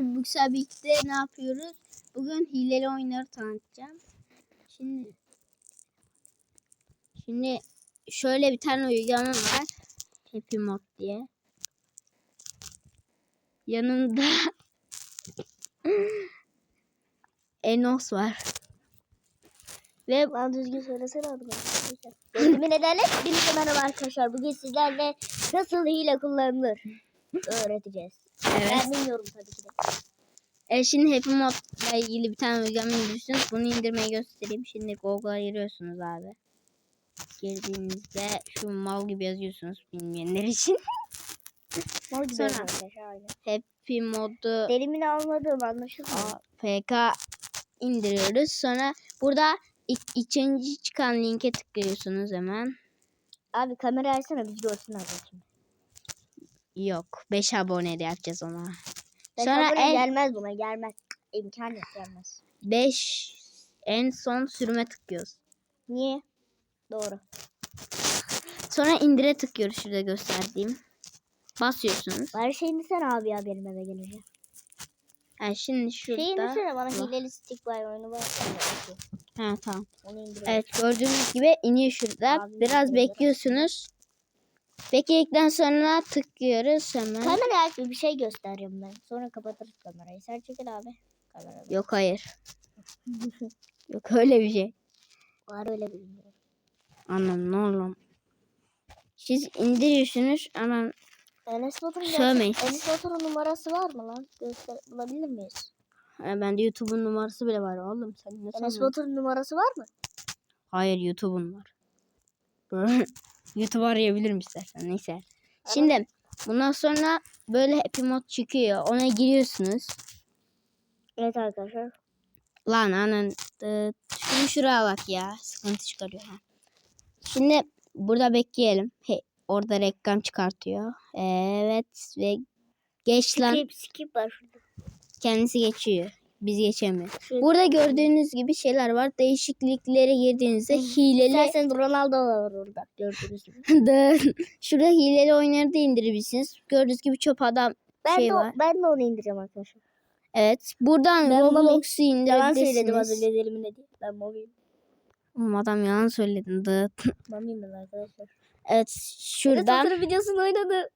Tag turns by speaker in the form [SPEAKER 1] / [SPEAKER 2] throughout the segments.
[SPEAKER 1] bu sefer birlikte ne yapıyoruz? Bugün hileli oyunları tanıtacağım. Şimdi Şimdi şöyle bir tane uygulama var. Happy Mod diye. Yanında Enos var. Ve
[SPEAKER 2] Lan düzgün söylesene adımı. Eğitimin nedenle Hepinize merhaba arkadaşlar. Bugün sizlerle nasıl hile kullanılır öğreteceğiz.
[SPEAKER 1] Evet.
[SPEAKER 2] Ben bilmiyorum tabii ki de.
[SPEAKER 1] E şimdi Happy Mod'la ilgili bir tane uygulama indiriyorsunuz. Bunu indirmeyi göstereyim. Şimdi Google'a giriyorsunuz abi. Girdiğinizde şu mal gibi yazıyorsunuz bilmeyenler için.
[SPEAKER 2] Mor gibi
[SPEAKER 1] Sonra-. Happy Mod'u
[SPEAKER 2] Delimini almadığım anlaşılmıyor.
[SPEAKER 1] APK indiriyoruz. Sonra burada ilk, ikinci çıkan linke tıklıyorsunuz hemen.
[SPEAKER 2] Abi kamera açsana biz görsünler bakayım.
[SPEAKER 1] Yok. 5 abone de yapacağız ona.
[SPEAKER 2] Ben
[SPEAKER 1] Sonra
[SPEAKER 2] Sonra
[SPEAKER 1] en-
[SPEAKER 2] gelmez buna gelmez. İmkan yok gelmez.
[SPEAKER 1] 5 en son sürüme tıklıyoruz.
[SPEAKER 2] Niye? Doğru.
[SPEAKER 1] Sonra indire tıklıyoruz şurada gösterdiğim. Basıyorsunuz.
[SPEAKER 2] Her şey indirsene abi ya benim eve gelince.
[SPEAKER 1] Yani şimdi şurada.
[SPEAKER 2] Şey indirsene bana
[SPEAKER 1] Bak.
[SPEAKER 2] hileli stick by oyunu var.
[SPEAKER 1] Ha tamam. Evet gördüğünüz gibi iniyor şurada.
[SPEAKER 2] Abi,
[SPEAKER 1] Biraz bekliyorsunuz. Bekledikten sonra tıklıyoruz hemen.
[SPEAKER 2] Kamera aç bir şey gösteriyorum ben. Sonra kapatırız kamerayı. Sen çekil abi. Kamera.
[SPEAKER 1] Yok hayır. Yok öyle bir şey.
[SPEAKER 2] Var öyle bir video.
[SPEAKER 1] Anam ne oğlum. Siz indiriyorsunuz ama
[SPEAKER 2] Enes Batur'un
[SPEAKER 1] Sövmeyin.
[SPEAKER 2] Enes Batur'un numarası var mı lan? Göster bulabilir miyiz?
[SPEAKER 1] Ha, bende YouTube'un numarası bile var oğlum. Sen ne
[SPEAKER 2] Enes? Batur'un numarası var mı?
[SPEAKER 1] Hayır YouTube'un var. YouTube arayabilirim istersen. Neyse. Şimdi bundan sonra böyle Happy Mod çıkıyor. Ona giriyorsunuz.
[SPEAKER 2] Evet arkadaşlar.
[SPEAKER 1] Lan anan şunu şuraya bak ya. Sıkıntı çıkarıyor. Ha. Şimdi burada bekleyelim. He, orada reklam çıkartıyor. Evet ve geç lan.
[SPEAKER 2] Skip skip var şurada.
[SPEAKER 1] Kendisi geçiyor. Biz geçemiyoruz. Burada gördüğünüz gibi şeyler var. Değişikliklere girdiğinizde hileli
[SPEAKER 2] İsterseniz Ronaldo var orada gördüğünüz gibi.
[SPEAKER 1] Şurada hileli oyunları da indirebilirsiniz. Gördüğünüz gibi çöp adam
[SPEAKER 2] Ben,
[SPEAKER 1] şey
[SPEAKER 2] de,
[SPEAKER 1] var.
[SPEAKER 2] ben de onu indireceğim arkadaşlar.
[SPEAKER 1] Evet. Buradan Roblox'u
[SPEAKER 2] Yalan söyledim az
[SPEAKER 1] indirebilirsiniz.
[SPEAKER 2] önce dilimin ne diye. Ben Mobi'yim.
[SPEAKER 1] Oğlum adam yalan söyledin. Dıt.
[SPEAKER 2] Ben arkadaşlar.
[SPEAKER 1] Evet. Şuradan
[SPEAKER 2] Batur'un videosunu oynadı.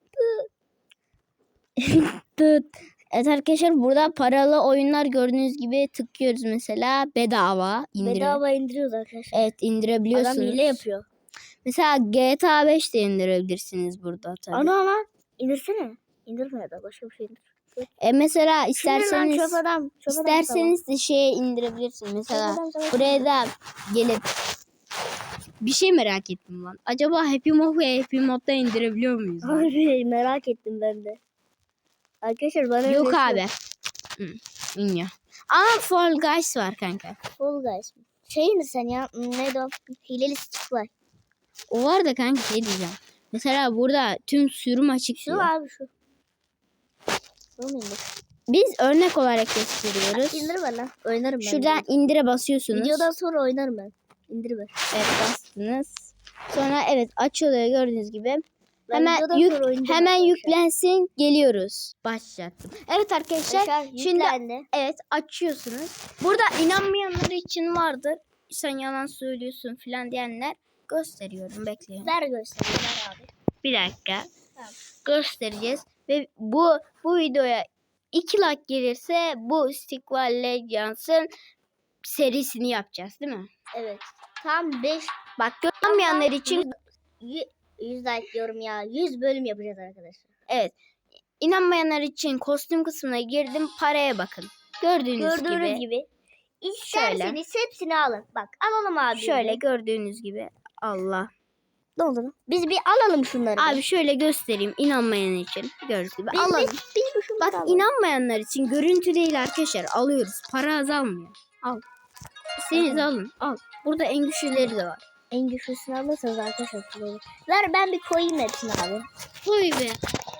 [SPEAKER 1] dıt. Evet arkadaşlar burada paralı oyunlar gördüğünüz gibi tıklıyoruz mesela bedava indire.
[SPEAKER 2] Bedava indiriyoruz arkadaşlar.
[SPEAKER 1] Evet indirebiliyorsunuz.
[SPEAKER 2] Adam hile yapıyor.
[SPEAKER 1] Mesela GTA 5 de indirebilirsiniz burada tabii.
[SPEAKER 2] Ana lan. İndirsene. İndirme da başka bir şey indir.
[SPEAKER 1] E mesela
[SPEAKER 2] İsterseniz çöp adam. Çöp adam
[SPEAKER 1] isterseniz de şeye indirebilirsiniz. Mesela
[SPEAKER 2] Çöp adam tamam.
[SPEAKER 1] buraya da gelip bir şey merak ettim lan. Acaba Happy Mod ve Happy Mod'da indirebiliyor muyuz?
[SPEAKER 2] Abi merak ettim ben de. Arkadaşlar bana
[SPEAKER 1] Yok
[SPEAKER 2] öyle
[SPEAKER 1] abi. Hı, bilmiyorum. Ama Fall Guys var kanka.
[SPEAKER 2] Fall Guys. mi? Şey indirsen ya. hmm, Neydi o? Hileli stick var.
[SPEAKER 1] O var da kanka şey diyeceğim. Mesela burada tüm sürüm açık
[SPEAKER 2] Şu
[SPEAKER 1] diyor.
[SPEAKER 2] abi şu.
[SPEAKER 1] Biz örnek olarak gösteriyoruz.
[SPEAKER 2] İndir bana. Oynarım ben.
[SPEAKER 1] Şuradan indire basıyorsunuz.
[SPEAKER 2] Videodan sonra oynarım ben. İndir ver.
[SPEAKER 1] Evet bastınız. Sonra evet açılıyor gördüğünüz gibi. Hemen yük, hemen yüklensin geliyoruz. Başlattım. Evet arkadaşlar
[SPEAKER 2] Arkadaşlar
[SPEAKER 1] şimdi
[SPEAKER 2] yüklendi.
[SPEAKER 1] evet açıyorsunuz. Burada inanmayanlar için vardır. Sen yalan söylüyorsun filan diyenler gösteriyorum bekleyin.
[SPEAKER 2] Ver göster. Ver abi.
[SPEAKER 1] Bir dakika.
[SPEAKER 2] Tamam.
[SPEAKER 1] Göstereceğiz ve bu bu videoya 2 like gelirse bu Stickball Legends'ın serisini yapacağız değil mi?
[SPEAKER 2] Evet. Tam 5
[SPEAKER 1] Bak görmeyenler için
[SPEAKER 2] 100 like diyorum ya. 100 bölüm yapacağız arkadaşlar.
[SPEAKER 1] Evet. İnanmayanlar için kostüm kısmına girdim. Paraya bakın. Gördüğünüz,
[SPEAKER 2] Gördüğünüz
[SPEAKER 1] gibi.
[SPEAKER 2] gibi. İsterseniz hepsini alın. Bak alalım abi.
[SPEAKER 1] Şöyle gördüğünüz gibi. Allah.
[SPEAKER 2] Ne lan? Biz bir alalım şunları.
[SPEAKER 1] Abi şöyle göstereyim inanmayan için. Gördüğünüz gibi.
[SPEAKER 2] biz,
[SPEAKER 1] Alalım.
[SPEAKER 2] biz, biz bu şunları
[SPEAKER 1] Bak
[SPEAKER 2] alalım.
[SPEAKER 1] inanmayanlar için görüntü değil arkadaşlar. Alıyoruz. Para azalmıyor. Al. İstediğinizi alın. Al. Burada en güçlüleri de var.
[SPEAKER 2] En güçlüsünü alırsanız arkadaşlar şurayı. Ver ben bir koyayım hepsini abi.
[SPEAKER 1] Koy be.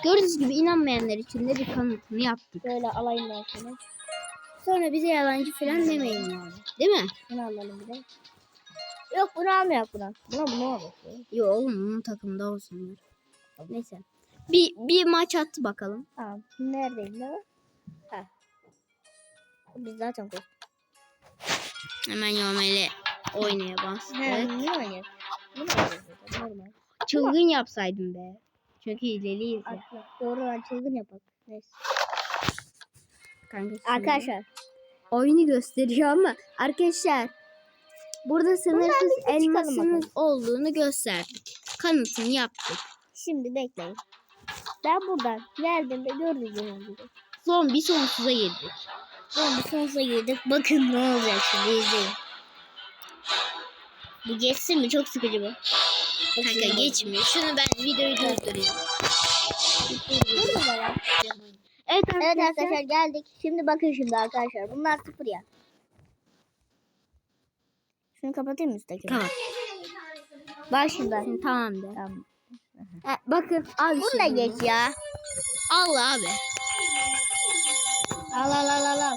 [SPEAKER 1] Gördüğünüz gibi inanmayanlar için de bir kanıtını yaptık.
[SPEAKER 2] Böyle alayım ben şunu.
[SPEAKER 1] Sonra bize yalancı falan demeyin yani. Değil mi?
[SPEAKER 2] Bunu alalım bir de. Yok bunu almayak buna. Buna bunu alalım.
[SPEAKER 1] Yo oğlum onun takımda olsunlar. Neyse. Bir, bir maç attı bakalım.
[SPEAKER 2] Tamam. Neredeyim mi? Ha. Biz zaten koyduk.
[SPEAKER 1] Hemen Yomeli oynaya bastık.
[SPEAKER 2] He, niye? Bunu zaten, normal.
[SPEAKER 1] Çılgın yapsaydım be. Çünkü hileliyiz ya.
[SPEAKER 2] Atla. Doğru lan çılgın yapak. Neyse.
[SPEAKER 1] Kanka
[SPEAKER 2] Arkadaşlar.
[SPEAKER 1] Oyunu gösteriyor ama arkadaşlar burada sınırsız elmasınız olduğunu gösterdik. Kanıtını yaptık.
[SPEAKER 2] Şimdi bekleyin. Ben buradan geldiğimde gördüğünüz gibi.
[SPEAKER 1] Zombi sonsuza girdik.
[SPEAKER 2] Zombi sonsuza girdik. Bakın ne olacak şimdi izleyin. Bu geçsin mi? Çok sıkıcı bu. Çok
[SPEAKER 1] Kanka
[SPEAKER 2] sıkıcı.
[SPEAKER 1] geçmiyor. Şunu ben videoyu durdurayım.
[SPEAKER 2] Dur mu bana?
[SPEAKER 1] Evet
[SPEAKER 2] Evet arkadaşlar geldik. Şimdi bakın şimdi arkadaşlar. Bunlar sıfır ya. Şunu kapatayım mı üstteki?
[SPEAKER 1] Tamam.
[SPEAKER 2] Bak şimdi.
[SPEAKER 1] Tamam de.
[SPEAKER 2] Tamam.
[SPEAKER 1] Ha, bakın al
[SPEAKER 2] Bunu da geç ya.
[SPEAKER 1] Al abi.
[SPEAKER 2] Al al al al al.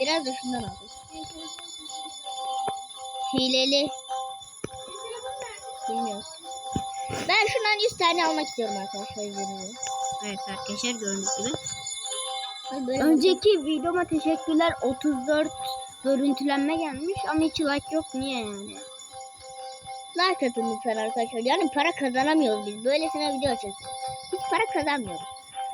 [SPEAKER 2] Biraz da şundan al. Hileli. Bilmiyorum. Ben şundan 100 tane almak istiyorum arkadaşlar izninizle.
[SPEAKER 1] Evet arkadaşlar gördüğünüz gibi. Önceki videoma teşekkürler. 34 görüntülenme gelmiş ama hiç like yok. Niye yani?
[SPEAKER 2] like atın lütfen arkadaşlar. Yani para kazanamıyoruz biz. Böylesine video açacağız. Hiç para kazanmıyoruz.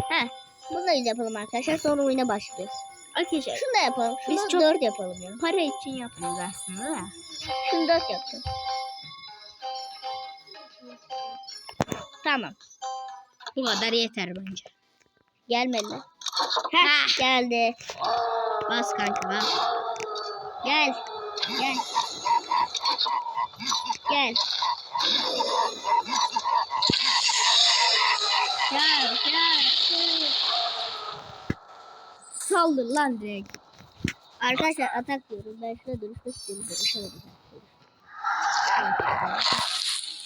[SPEAKER 2] Heh. Bunu da yapalım arkadaşlar. Sonra oyuna başlıyoruz.
[SPEAKER 1] Arkadaşlar
[SPEAKER 2] Şunu da yapalım. Şunu
[SPEAKER 1] Biz çok-
[SPEAKER 2] 4 yapalım ya.
[SPEAKER 1] para için yapıyoruz aslında da.
[SPEAKER 2] Şunu 4 yapacağım. Tamam.
[SPEAKER 1] Bu kadar yeter bence.
[SPEAKER 2] Gelmedi. Heh, geldi.
[SPEAKER 1] Bas kanka bas.
[SPEAKER 2] Gel. Gel. Gel. Gel. Gel.
[SPEAKER 1] Saldır lan direkt.
[SPEAKER 2] Arkadaşlar atak diyorum. Ben şurada dönüşmek istiyorum. Dönüşemedim.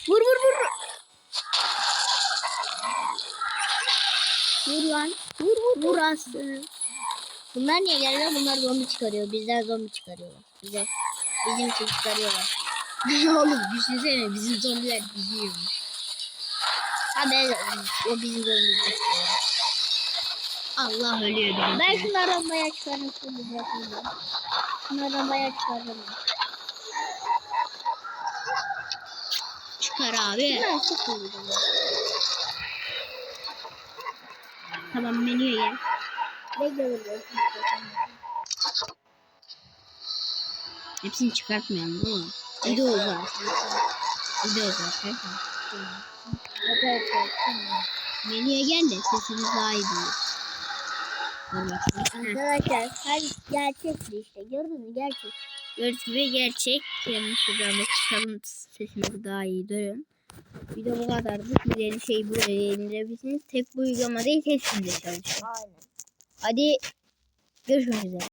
[SPEAKER 1] Vur vur vur. Vur lan. Vur vur vur aslanım.
[SPEAKER 2] Bunlar niye geliyor? Bunlar zombi çıkarıyor. Bizden zombi çıkarıyorlar. Bize. Bizim için çıkarıyorlar.
[SPEAKER 1] Oğlum düşünsene bizim zombiler bizi yiyormuş.
[SPEAKER 2] Ha ben o bizim zombi çıkarıyor.
[SPEAKER 1] Allah ölüyor demek.
[SPEAKER 2] Ben şunlardan bayağı çıkarmak istiyorum. Bırakmayayım. Şunlardan bayağı çıkardım.
[SPEAKER 1] Çıkar abi.
[SPEAKER 2] Çok iyi.
[SPEAKER 1] Tamam menüye gel.
[SPEAKER 2] Bekle burada.
[SPEAKER 1] Hepsini çıkartmayalım değil mi? Uzar. Video uzar. kanka.
[SPEAKER 2] Arkadaşlar. tamam.
[SPEAKER 1] Menüye gel de sesimiz daha iyi duyulur.
[SPEAKER 2] Arkadaşlar her gerçekti işte. Gördün mü gerçek.
[SPEAKER 1] Gördüğünüz gibi gerçek. Yani şuradan da çıkalım sesimizi daha iyi duyun. Video bu kadardı. Sizleri şey böyle yenilebilirsiniz. Tek bu uygulama değil hepsinde çalışıyor.
[SPEAKER 2] Aynen.
[SPEAKER 1] Hadi görüşmek üzere.